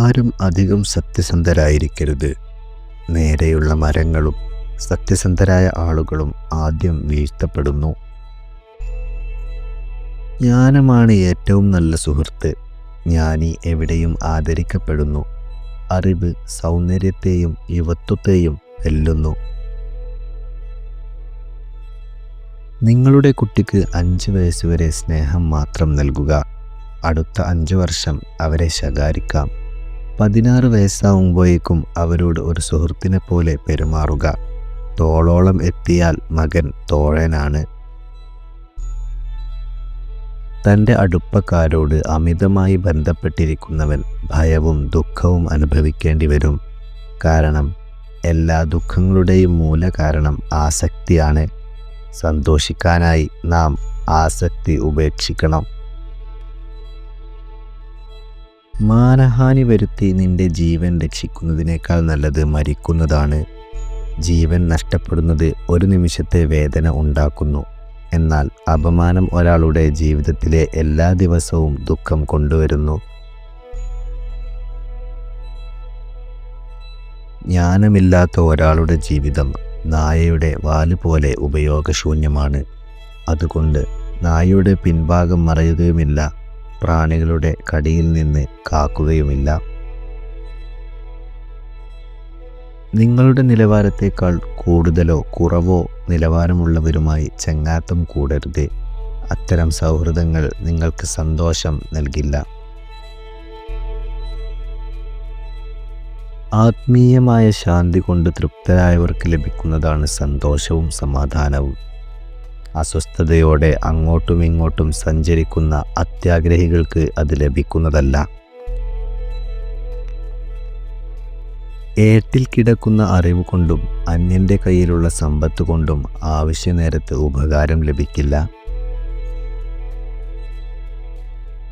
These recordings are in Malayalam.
ആരും അധികം സത്യസന്ധരായിരിക്കരുത്. നേരെയുള്ള മരങ്ങളും സത്യസന്ധരായ ആളുകളും ആദ്യം വീഴ്ത്തപ്പെടുന്നു. ജ്ഞാനമാണ് ഏറ്റവും നല്ല സുഹൃത്ത്. ജ്ഞാനി എവിടെയും ആദരിക്കപ്പെടുന്നു. അറിവ് സൗന്ദര്യത്തെയും യുവത്വത്തെയും വെല്ലുന്നു. നിങ്ങളുടെ കുട്ടിക്ക് അഞ്ച് വയസ്സുവരെ സ്നേഹം മാത്രം നൽകുക. അടുത്ത അഞ്ച് വർഷം അവരെ ശകാരിക്കാം. പതിനാറ് വയസ്സാവുമ്പോഴേക്കും അവരോട് ഒരു സുഹൃത്തിനെ പോലെ പെരുമാറുക. തോളോളം എത്തിയാൽ മകൻ തോഴനാണ്. തന്റെ അടുപ്പക്കാരോട് അമിതമായി ബന്ധപ്പെട്ടിരിക്കുന്നവൻ ഭയവും ദുഃഖവും അനുഭവിക്കേണ്ടി വരും. കാരണം എല്ലാ ദുഃഖങ്ങളുടെയും മൂല കാരണം ആസക്തിയാണ്. സന്തോഷിക്കാനായി നാം ആസക്തി ഉപേക്ഷിക്കണം. മാനഹാനി വരുത്തി നിന്റെ ജീവൻ രക്ഷിക്കുന്നതിനേക്കാൾ നല്ലത് മരിക്കുന്നതാണ്. ജീവൻ നഷ്ടപ്പെടുന്നത് ഒരു നിമിഷത്തെ വേദന ഉണ്ടാക്കുന്നു. എന്നാൽ അപമാനം ഒരാളുടെ ജീവിതത്തിലെ എല്ലാ ദിവസവും ദുഃഖം കൊണ്ടുവരുന്നു. ജ്ഞാനമില്ലാത്ത ഒരാളുടെ ജീവിതം നായയുടെ വാൽ പോലെ ഉപയോഗശൂന്യമാണ്. അതുകൊണ്ട് നായയുടെ പിൻഭാഗം മറയുകയുമില്ല. പ്രാണികളുടെ കടിയിൽ നിന്ന് കാക്കുകയുമില്ല. നിങ്ങളുടെ നിലവാരത്തേക്കാൾ കൂടുതലോ കുറവോ നിലവാരമുള്ളവരുമായി ചങ്ങാത്തം കൂടരുത്. അത്തരം സൗഹൃദങ്ങൾ നിങ്ങൾക്ക് സന്തോഷം നൽകില്ല. ആത്മീയമായ ശാന്തി കൊണ്ട് തൃപ്തരായവർക്ക് ലഭിക്കുന്നതാണ് സന്തോഷവും സമാധാനവും. അസ്വസ്ഥതയോടെ അങ്ങോട്ടും ഇങ്ങോട്ടും സഞ്ചരിക്കുന്ന അത്യാഗ്രഹികൾക്ക് അത് ലഭിക്കുന്നതല്ല. ഏട്ടിൽ കിടക്കുന്ന അറിവ് കൊണ്ടും അന്യന്റെ കയ്യിലുള്ള സമ്പത്ത് കൊണ്ടും ആവശ്യ നേരത്ത് ഉപകാരം ലഭിക്കില്ല.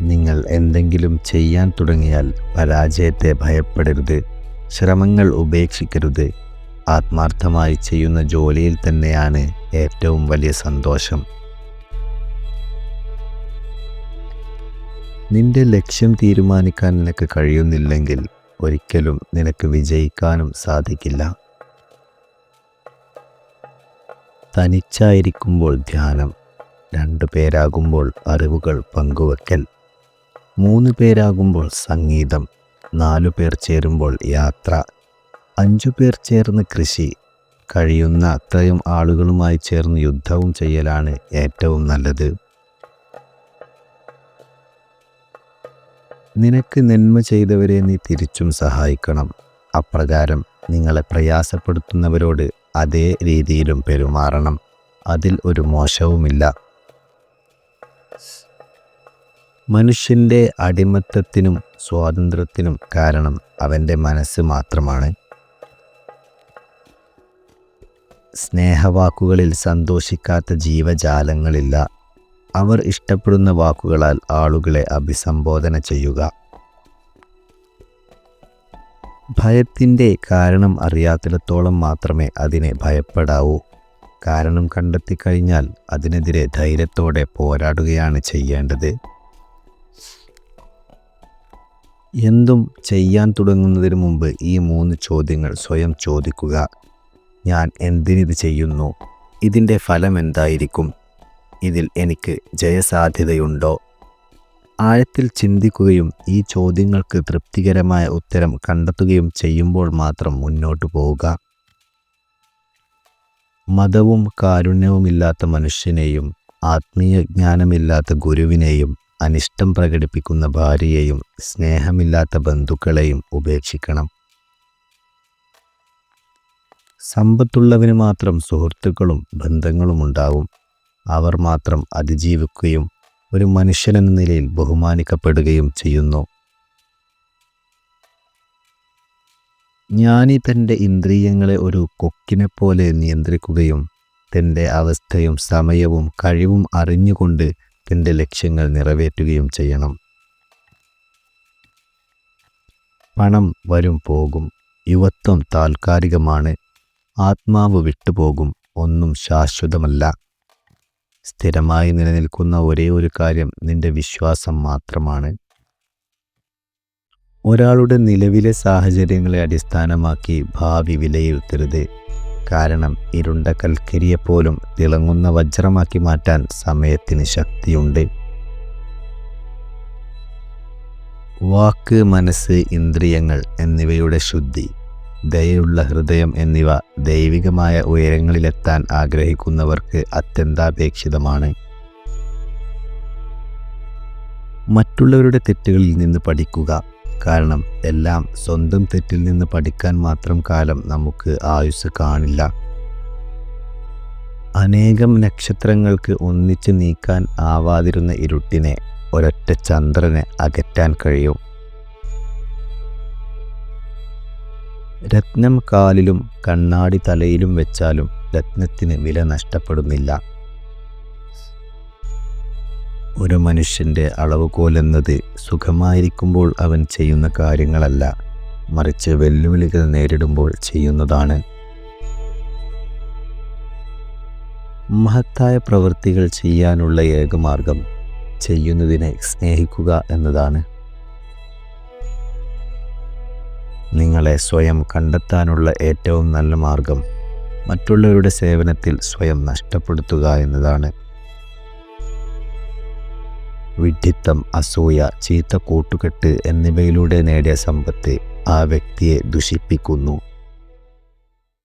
നിങ്ങൾ എന്തെങ്കിലും ചെയ്യാൻ തുടങ്ങിയാൽ പരാജയത്തെ ഭയപ്പെടരുത്. ശ്രമങ്ങൾ ഉപേക്ഷിക്കരുത്. ആത്മാർത്ഥമായി ചെയ്യുന്ന ജോലിയിൽ തന്നെയാണ് ഏറ്റവും വലിയ സന്തോഷം. നിന്റെ ലക്ഷ്യം തീരുമാനിക്കാൻ നിനക്ക് കഴിയുന്നില്ലെങ്കിൽ ഒരിക്കലും നിനക്ക് വിജയിക്കാനും സാധിക്കില്ല. തനിച്ചായിരിക്കുമ്പോൾ ധ്യാനം രണ്ടു പേരാകുമ്പോൾ അറിവുകൾ പങ്കുവെക്കൽ മൂന്ന് പേരാകുമ്പോൾ സംഗീതം നാലു പേർ ചേരുമ്പോൾ യാത്ര അഞ്ചു പേർ ചേർന്ന് കൃഷി കഴിയുന്ന അത്രയും ആളുകളുമായി ചേർന്ന് യുദ്ധവും ചെയ്യലാണ് ഏറ്റവും നല്ലത്. നിനക്ക് നന്മ ചെയ്തവരെ നീ തിരിച്ചും സഹായിക്കണം. അപ്രകാരം നിങ്ങളെ പ്രയാസപ്പെടുത്തുന്നവരോട് അതേ രീതിയിലും പെരുമാറണം. അതിൽ ഒരു മോശവുമില്ല. മനുഷ്യന്റെ അടിമത്തത്തിനും സ്വാതന്ത്ര്യത്തിനും കാരണം അവന്റെ മനസ്സ് മാത്രമാണ്. സ്നേഹവാക്കുകളിൽ സന്തോഷിക്കാത്ത ജീവജാലങ്ങളില്ല. അവർ ഇഷ്ടപ്പെടുന്ന വാക്കുകളാൽ ആളുകളെ അഭിസംബോധന ചെയ്യുക. ഭയത്തിന്റെ കാരണം അറിയാത്തിടത്തോളം മാത്രമേ അതിനെ ഭയപ്പെടാവൂ. കാരണം കണ്ടെത്തിക്കഴിഞ്ഞാൽ അതിനെതിരെ ധൈര്യത്തോടെ പോരാടുകയാണ് ചെയ്യേണ്ടത്. എന്തും ചെയ്യാൻ തുടങ്ങുന്നതിന് മുമ്പ് ഈ മൂന്ന് ചോദ്യങ്ങൾ സ്വയം ചോദിക്കുക. ഞാൻ എന്തിനിത് ചെയ്യുന്നു? ഇതിന്റെ ഫലം എന്തായിരിക്കും? ഇതിൽ എനിക്ക് ജയസാധ്യതയുണ്ടോ? ആഴത്തിൽ ചിന്തിക്കുകയും ഈ ചോദ്യങ്ങൾക്ക് തൃപ്തികരമായ ഉത്തരം കണ്ടെത്തുകയും ചെയ്യുമ്പോൾ മാത്രം മുന്നോട്ടു പോവുക. മതവും കാരുണ്യവുമില്ലാത്ത മനുഷ്യനെയും ആത്മീയ ജ്ഞാനമില്ലാത്ത ഗുരുവിനെയും അനിഷ്ടം പ്രകടിപ്പിക്കുന്ന ഭാര്യയെയും സ്നേഹമില്ലാത്ത ബന്ധുക്കളെയും ഉപേക്ഷിക്കണം. സമ്പത്തുള്ളവന് മാത്രം സുഹൃത്തുക്കളും ബന്ധങ്ങളും ഉണ്ടാവും. അവർ മാത്രം അതിജീവിക്കുകയും ഒരു മനുഷ്യനെന്ന നിലയിൽ ബഹുമാനിക്കപ്പെടുകയും ചെയ്യുന്നു. ജ്ഞാനി തന്റെ ഇന്ദ്രിയങ്ങളെ ഒരു കൊക്കിനെ പോലെ നിയന്ത്രിക്കുകയും തന്റെ അവസ്ഥയും സമയവും കഴിവും അറിഞ്ഞുകൊണ്ട് തന്റെ ലക്ഷ്യങ്ങൾ നിറവേറ്റുകയും ചെയ്യണം. പണം വരും പോകും. യുവത്വം താൽക്കാലികമാണ്. ആത്മാവ് വിട്ടുപോകും ഒന്നും ശാശ്വതമല്ല. സ്ഥിരമായി നിലനിൽക്കുന്ന ഒരേ ഒരു കാര്യം നിന്റെ വിശ്വാസം മാത്രമാണ്. ഒരാളുടെ നിലവിലെ സാഹചര്യങ്ങളെ അടിസ്ഥാനമാക്കി ഭാവി വിലയിരുത്തരുത്. കാരണം ഇരുണ്ട കൽക്കരിയെപ്പോലും തിളങ്ങുന്ന വജ്രമാക്കി മാറ്റാൻ സമയത്തിന് ശക്തിയുണ്ട്. വാക്ക് മനസ്സ് ഇന്ദ്രിയങ്ങൾ എന്നിവയുടെ ശുദ്ധി. ദയുള്ള ഹൃദയം എന്നിവ ദൈവികമായ ഉയരങ്ങളിലെത്താൻ ആഗ്രഹിക്കുന്നവർക്ക് അത്യന്താപേക്ഷിതമാണ്. മറ്റുള്ളവരുടെ തെറ്റുകളിൽ നിന്ന് പഠിക്കുക. കാരണം എല്ലാം സ്വന്തം തെറ്റിൽ നിന്ന് പഠിക്കാൻ മാത്രം കാലം നമുക്ക് ആയുസ് കാണില്ല. അനേകം നക്ഷത്രങ്ങൾക്ക് ഒന്നിച്ച് നീക്കാൻ ആവാതിരുന്ന ഇരുട്ടിനെ ഒരൊറ്റ ചന്ദ്രനെ അകറ്റാൻ കഴിയും. രത്നം കാലിലും കണ്ണാടി തലയിലും വെച്ചാലും രത്നത്തിന് വില നഷ്ടപ്പെടുന്നില്ല. ഒരു മനുഷ്യന്റെ അളവുകോലെന്നത് സുഖമായിരിക്കുമ്പോൾ അവൻ ചെയ്യുന്ന കാര്യങ്ങളല്ല. മറിച്ച് വെല്ലുവിളികൾ നേരിടുമ്പോൾ ചെയ്യുന്നതാണ്. മഹത്തായ പ്രവൃത്തികൾ ചെയ്യാനുള്ള ഏകമാർഗം ചെയ്യുന്നതിനെ സ്നേഹിക്കുക എന്നതാണ്. നിങ്ങളെ സ്വയം കണ്ടെത്താനുള്ള ഏറ്റവും നല്ല മാർഗം. മറ്റുള്ളവരുടെ സേവനത്തിൽ സ്വയം നഷ്ടപ്പെടുത്തുക എന്നതാണ്. വിഡ്ഢിത്തം അസൂയ ചീത്ത കൂട്ടുകെട്ട് എന്നിവയിലൂടെ നേടിയ സമ്പത്ത് ആ വ്യക്തിയെ ദുഷിപ്പിക്കുന്നു.